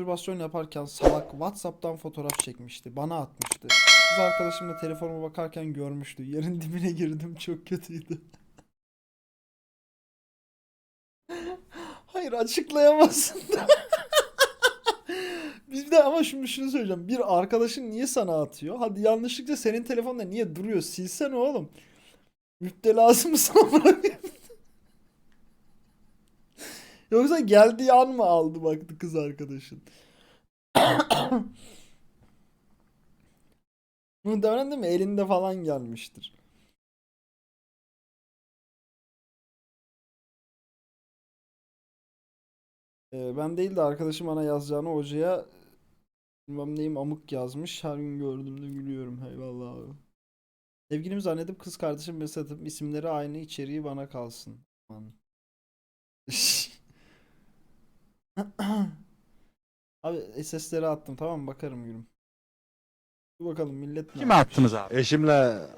Mastürbasyon yaparken salak Whatsapp'tan fotoğraf çekmişti. Bana atmıştı. Kız arkadaşım da telefonuma bakarken görmüştü. Yerin dibine girdim çok kötüydü. Hayır açıklayamazsın. Bir de ama şimdi şunu söyleyeceğim. Bir arkadaşın niye sana atıyor? Hadi yanlışlıkla senin telefonda niye duruyor? Silsene oğlum. Müptelası mısın? Yoksa geldiği an mı aldı baktı kız arkadaşın? Muhtemelen değil mi? Elinde falan gelmiştir. Ee, ben değil de arkadaşım bana yazacağını hocaya bilmem neyim amık yazmış. Her gün gördüğümde gülüyorum. Eyvallah abi. Sevgilimi zannedip kız kardeşim mesaj atıp isimleri aynı içeriği bana kalsın. Aman. Abi SS'leri attım tamam mı? Bakarım gülüm. Dur bakalım millet ne Kime yapmış? attınız abi? Eşimle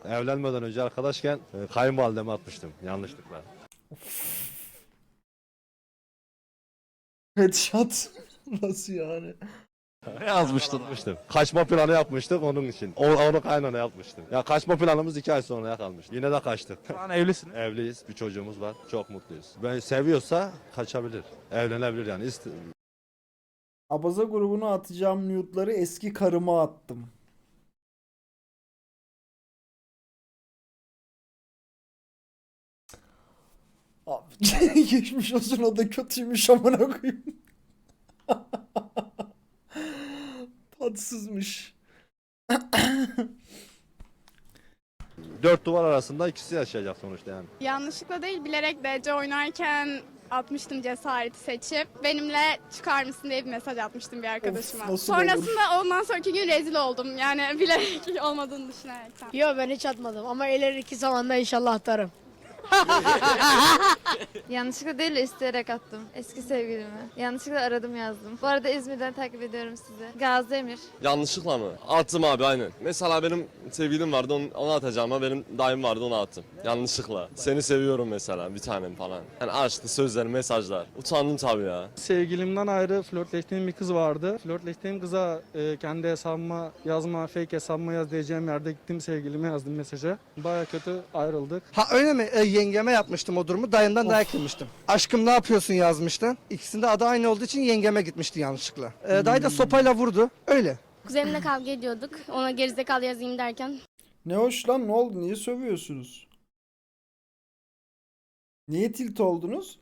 evlenmeden önce arkadaşken e, kayınvalideme atmıştım yanlışlıkla. Headshot. Nasıl yani? Ne yazmıştın? Kaçma planı yapmıştık onun için. O, onu kaynana yapmıştım. Ya kaçma planımız iki ay sonraya kalmış. Yine de kaçtık. Şu an evlisiniz. Evliyiz, bir çocuğumuz var. Çok mutluyuz. Ben seviyorsa kaçabilir. Evlenebilir yani. İst- Abaza grubuna atacağım nude'ları eski karıma attım. Abi geçmiş olsun o da kötüymüş amına koyayım. Tatsızmış. Dört duvar arasında ikisi yaşayacak sonuçta yani. Yanlışlıkla değil bilerek DC oynarken atmıştım cesareti seçip benimle çıkar mısın diye bir mesaj atmıştım bir arkadaşıma. nasıl Sonrasında ondan sonraki gün rezil oldum yani bilerek olmadığını düşünerekten. Yo ben hiç atmadım ama ileriki zamanda inşallah atarım. Yanlışlıkla değil de isteyerek attım. Eski sevgilimi. Yanlışlıkla aradım yazdım. Bu arada İzmir'den takip ediyorum sizi. Gazi Emir. Yanlışlıkla mı? Attım abi aynen. Mesela benim sevgilim vardı onu, onu atacağım ama benim dayım vardı onu attım. Yanlışlıkla. Seni seviyorum mesela bir tanem falan. Yani aşklı sözler, mesajlar. Utandım tabii ya. Sevgilimden ayrı flörtleştiğim bir kız vardı. Flörtleştiğim kıza e, kendi hesabıma yazma, fake hesabıma yaz diyeceğim yerde gittim sevgilime yazdım mesajı. Baya kötü ayrıldık. Ha öyle mi? E, yengeme yapmıştım o durumu. Dayımdan dayak yemiştim. Aşkım ne yapıyorsun yazmıştı. İkisinde adı aynı olduğu için yengeme gitmişti yanlışlıkla. E, dayı da sopayla vurdu. Öyle. Kuzenimle kavga ediyorduk. Ona gerizekalı yazayım derken. Ne hoş lan ne oldu? Niye sövüyorsunuz? Niye tilt oldunuz?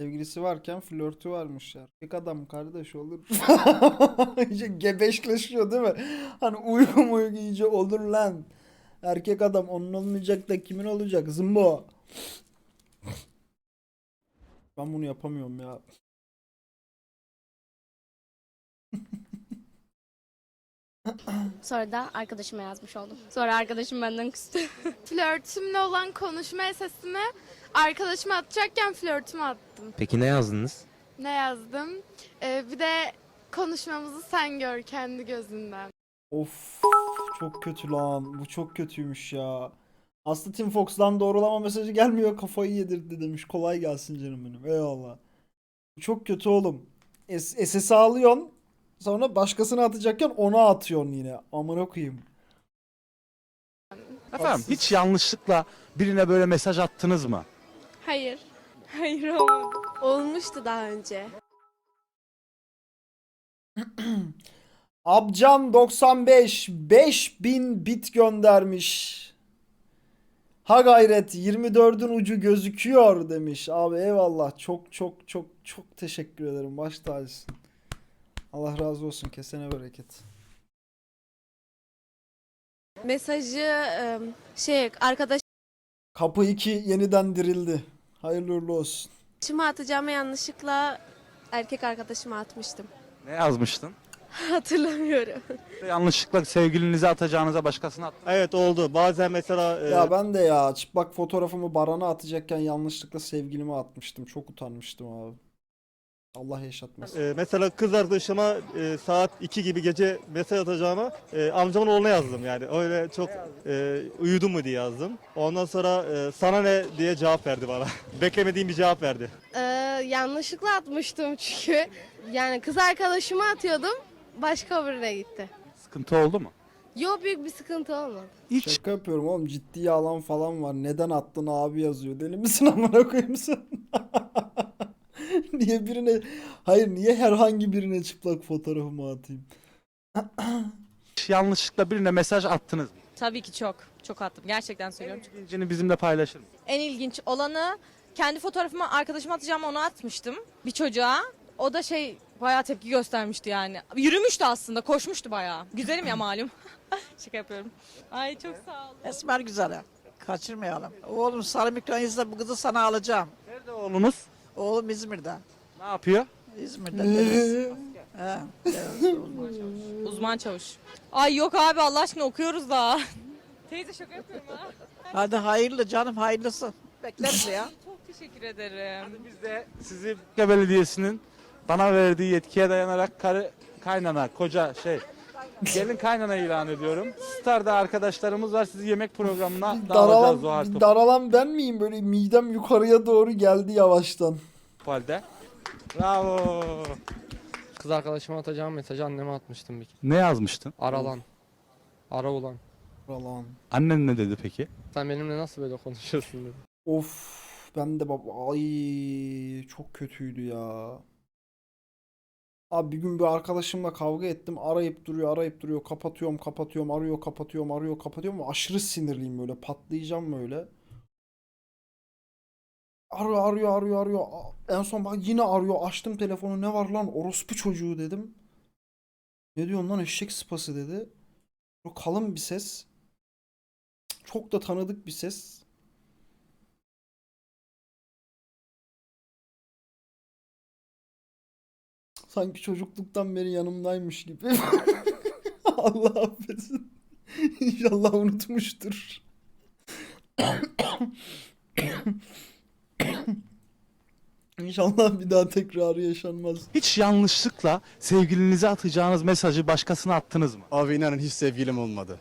Sevgilisi varken flörtü varmış ya. Erkek adam kardeş olur. İyice gebeşleşiyor değil mi? Hani uyku uyku iyice olur lan. Erkek adam onun olmayacak da kimin olacak? Zımbo. Ben bunu yapamıyorum ya. Sonra da arkadaşıma yazmış oldum. Sonra arkadaşım benden küstü. Flörtümle olan konuşma esasını arkadaşıma atacakken flörtüme attım. Peki ne yazdınız? Ne yazdım? Ee, bir de konuşmamızı sen gör kendi gözünden. Of çok kötü lan. Bu çok kötüymüş ya. Aslı Tim Fox'dan doğrulama mesajı gelmiyor. Kafayı yedirdi demiş. Kolay gelsin canım benim. Eyvallah. Bu çok kötü oğlum. S- SS'i alıyorsun. Sonra başkasına atacakken ona atıyorsun yine. Amına koyayım. Efendim Haksız. hiç yanlışlıkla birine böyle mesaj attınız mı? Hayır. Hayır olmadı. Olmuştu daha önce. Abcan 95 5000 bit göndermiş. Ha gayret 24'ün ucu gözüküyor demiş. Abi eyvallah. Çok çok çok çok teşekkür ederim. Baş tacısın. Allah razı olsun. Kesene bereket. Mesajı şey arkadaşıma Kapı 2 yeniden dirildi. Hayırlı uğurlu olsun. atacağıma yanlışlıkla erkek arkadaşıma atmıştım. Ne yazmıştın? Hatırlamıyorum. Yanlışlıkla sevgilinizi atacağınıza başkasına at. Evet oldu. Bazen mesela e, Ya ben de ya çıplak fotoğrafımı barana atacakken yanlışlıkla sevgilime atmıştım. Çok utanmıştım abi. Allah yaşatmasın. e, mesela kız arkadaşıma e, saat 2 gibi gece mesaj atacağıma e, amcamın oğluna yazdım yani. Öyle çok e, uyudun mu diye yazdım. Ondan sonra e, sana ne diye cevap verdi bana. Beklemediğim bir cevap verdi. Ee, yanlışlıkla atmıştım çünkü. Yani kız arkadaşıma atıyordum. Başka birine gitti. Sıkıntı oldu mu? Yo büyük bir sıkıntı olmadı. Hiç Şaka yapıyorum oğlum ciddi alan falan var. Neden attın abi yazıyor. Deli misin amına koyayım sen? niye birine hayır niye herhangi birine çıplak fotoğrafımı atayım? yanlışlıkla birine mesaj attınız mı? Tabii ki çok. Çok attım. Gerçekten söylüyorum. İlgincini bizimle paylaşır mısın? En ilginç olanı kendi fotoğrafımı arkadaşıma atacağım onu atmıştım. Bir çocuğa. O da şey bayağı tepki göstermişti yani. Yürümüştü aslında. Koşmuştu bayağı. Güzelim ya malum. Şaka yapıyorum. Ay çok sağ olun. Esmer güzel. Kaçırmayalım. Oğlum sarı mikron izle bu kızı sana alacağım. Nerede oğlunuz? Oğlum İzmir'den. Ne yapıyor? İzmir'den. Uzman çavuş. Ay yok abi Allah aşkına okuyoruz da. Teyze şaka yapıyorum ha. Hadi hayırlı canım hayırlısı. Bekleriz ya. Çok teşekkür ederim. Biz de sizi Belediyesi'nin bana verdiği yetkiye dayanarak karı kaynana koca şey gelin kaynana ilan ediyorum. Star'da arkadaşlarımız var sizi yemek programına dağılacağız Zuhal Daralan, daralan ben miyim? Böyle midem yukarıya doğru geldi yavaştan. Topal'de. Bravo. Kız arkadaşıma atacağım mesajı anneme atmıştım bir Ne yazmıştın? Aralan. Ara ulan. Daralan. Annen ne dedi peki? Sen benimle nasıl böyle konuşuyorsun dedi. Of ben de baba ay çok kötüydü ya. Abi bir gün bir arkadaşımla kavga ettim. Arayıp duruyor, arayıp duruyor. Kapatıyorum, kapatıyorum, arıyor, kapatıyorum, arıyor, kapatıyorum. Aşırı sinirliyim böyle. Patlayacağım böyle. Arıyor, arıyor, arıyor, arıyor. En son bak yine arıyor. Açtım telefonu. Ne var lan? Orospu çocuğu dedim. Ne diyorsun lan eşek sıpası dedi. Böyle kalın bir ses. Çok da tanıdık bir ses. Sanki çocukluktan beri yanımdaymış gibi. Allah affetsin. İnşallah unutmuştur. İnşallah bir daha tekrarı yaşanmaz. Hiç yanlışlıkla sevgilinize atacağınız mesajı başkasına attınız mı? Abi inanın hiç sevgilim olmadı.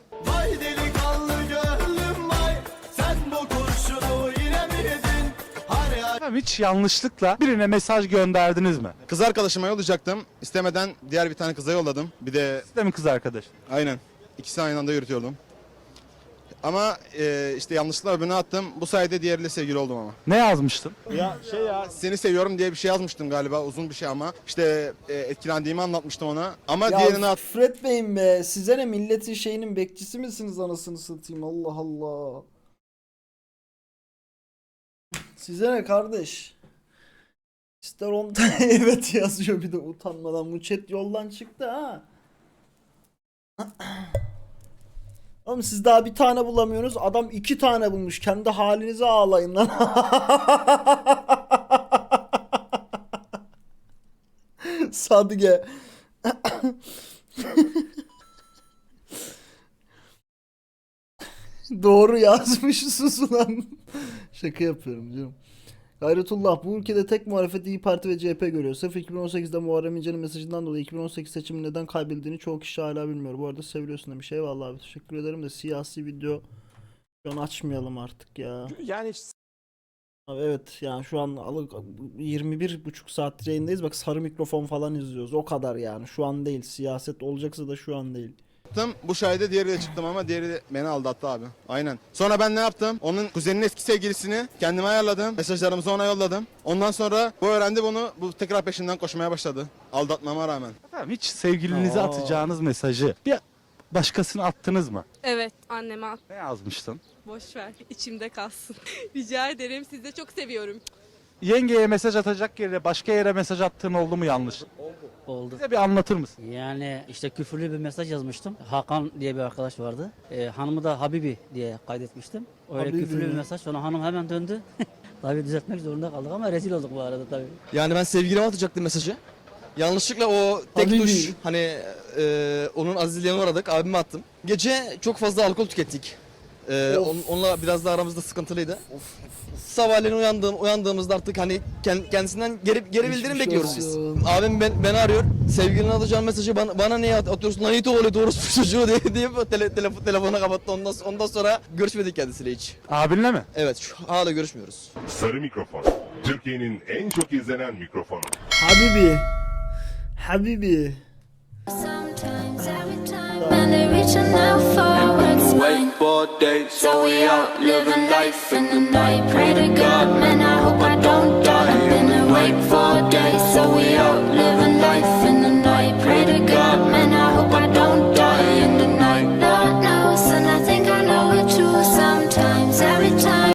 Efendim hiç yanlışlıkla birine mesaj gönderdiniz mi? Kız arkadaşıma yollayacaktım. İstemeden diğer bir tane kıza yolladım. Bir de Siz de mi kız arkadaş? aynen ikisi aynı anda yürütüyordum. Ama e, işte yanlışlıkla öbürüne attım. Bu sayede diğeriyle sevgili oldum ama. Ne yazmıştın? Ya şey ya seni seviyorum diye bir şey yazmıştım galiba uzun bir şey ama işte e, etkilendiğimi anlatmıştım ona ama Ya diğerini at küfür etmeyin be. Size ne milletin şeyinin bekçisi misiniz anasını satayım? Allah Allah. Size ne kardeş? İster 10 tane evet yazıyor bir de utanmadan. Bu chat yoldan çıktı ha. Oğlum siz daha bir tane bulamıyorsunuz. Adam iki tane bulmuş. Kendi halinize ağlayın lan. Sadıge. Doğru yazmış sus ulan. Şaka yapıyorum canım. Gayretullah bu ülkede tek muhalefet İyi Parti ve CHP görüyor. Sırf 2018'de Muharrem İnce'nin mesajından dolayı 2018 seçimi neden kaybedildiğini çoğu kişi hala bilmiyor. Bu arada seviyorsun demiş. Eyvallah abi teşekkür ederim de siyasi video şu an açmayalım artık ya. Yani Abi evet yani şu an alı 21 buçuk saat yayındayız. Bak sarı mikrofon falan izliyoruz. O kadar yani. Şu an değil. Siyaset olacaksa da şu an değil. Attım. Bu sayede diğeriyle çıktım ama diğeri de beni aldattı abi. Aynen. Sonra ben ne yaptım? Onun kuzeninin eski sevgilisini kendime ayarladım. Mesajlarımızı ona yolladım. Ondan sonra bu öğrendi bunu. Bu tekrar peşinden koşmaya başladı. Aldatmama rağmen. efendim hiç sevgilinize Aa. atacağınız mesajı bir başkasına attınız mı? Evet anneme at. Ne yazmıştın? Boş ver. içimde kalsın. Rica ederim. Sizi de çok seviyorum. Yengeye mesaj atacak yerine başka yere mesaj attığın oldu mu yanlış? Oldu. Bize bir anlatır mısın? Yani işte küfürlü bir mesaj yazmıştım. Hakan diye bir arkadaş vardı. Ee, hanımı da Habibi diye kaydetmiştim. Öyle Habibi küfürlü bir mesaj. Sonra hanım hemen döndü. tabii düzeltmek zorunda kaldık ama rezil olduk bu arada tabii. Yani ben sevgilime atacaktım mesajı. Yanlışlıkla o tek Habibi. tuş, hani e, onun azizliğine uğradık. Abime attım. Gece çok fazla alkol tükettik. E, Of. on- onunla biraz da aramızda sıkıntılıydı. Sabahleyin uyandığım, uyandığımızda artık hani kend- kendisinden geri, geri bildirim bekliyoruz biz. olsun. Abim ben, beni arıyor. Sevgilinin alacağın mesajı bana, bana niye at- atıyorsun? Lan it oğlu doğrusu çocuğu diye, diye tele, telefon, telefonu kapattı. Ondan, ondan sonra görüşmedik kendisiyle hiç. Abinle mi? Evet şu, hala görüşmüyoruz. Sarı mikrofon. Türkiye'nin en çok izlenen mikrofonu. Habibi. Habibi. Reaching out for days So we out living life in the night. Pray to God, man, I hope I don't die. I've been awake for days So we out